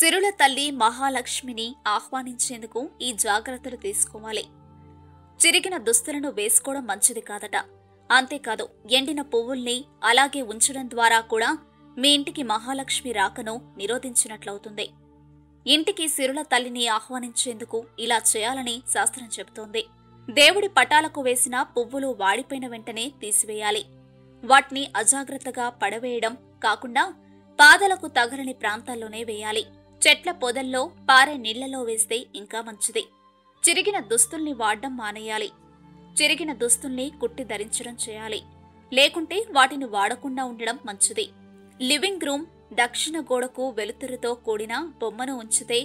సిరుల తల్లి మహాలక్ష్మిని ఆహ్వానించేందుకు ఈ జాగ్రత్తలు తీసుకోవాలి. చిరిగిన దుస్తులను వేసుకోవడం మంచిది కాదట. అంతేకాదు ఎండిన పువ్వుల్ని అలాగే ఉంచడం ద్వారా కూడా మీ ఇంటికి మహాలక్ష్మి రాకను నిరోధించినట్లవుతుంది. ఇంటికి సిరుల తల్లిని ఆహ్వానించేందుకు ఇలా చేయాలని శాస్త్రం చెబుతోంది. దేవుడి పటాలకు వేసిన పువ్వులు వాడిపోయిన వెంటనే తీసివేయాలి. వాటిని అజాగ్రత్తగా పడవేయడం కాకుండా పాదలకు తగలని ప్రాంతాల్లోనే వేయాలి. చెట్ల పొదల్లో పారే నీళ్ళలో వేస్తే ఇంకా మంచిది. చిరిగిన దుస్తుల్ని వాడడం మానేయాలి. చిరిగిన దుస్తుల్ని కుట్టి ధరించడం చేయాలి. లేకుంటే వాటిని వాడకుండా ఉండడం మంచిది. లివింగ్ రూమ్ దక్షిణ గోడకు వెలుతురుతో కూడిన బొమ్మను ఉంచితే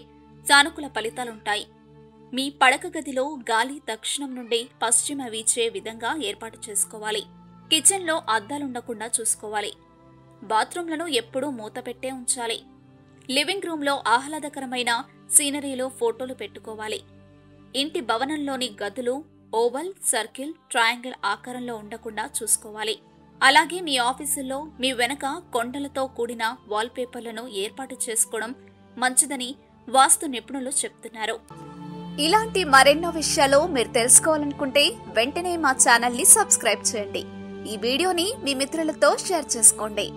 సానుకూల ఫలితాలుంటాయి. మీ పడక గదిలో గాలి దక్షిణం నుండి పశ్చిమ వీచే విధంగా ఏర్పాటు చేసుకోవాలి. కిచెన్లో అద్దాలుండకుండా చూసుకోవాలి. బాత్రూంలను ఎప్పుడూ మూతపెట్టే ఉంచాలి. లివింగ్ రూమ్లో ఆహ్లాదకరమైన సీనరీలో ఫోటోలు పెట్టుకోవాలి. ఇంటి భవనంలోని గదులు ఓవల్ సర్కిల్ ట్రయాంగిల్ ఆకారంలో ఉండకుండా చూసుకోవాలి. అలాగే మీ ఆఫీసుల్లో మీ వెనక కొండలతో కూడిన వాల్పేపర్లను ఏర్పాటు చేసుకోవడం మంచిదని వాస్తు నిపుణులు చెప్తున్నారు. ఇలాంటి మరెన్నో విషయాలు మీరు తెలుసుకోవాలనుకుంటే వెంటనే మా ఛానల్ని సబ్స్క్రైబ్ చేయండి. ఈ వీడియోని మీ మిత్రులతో షేర్ చేసుకోండి.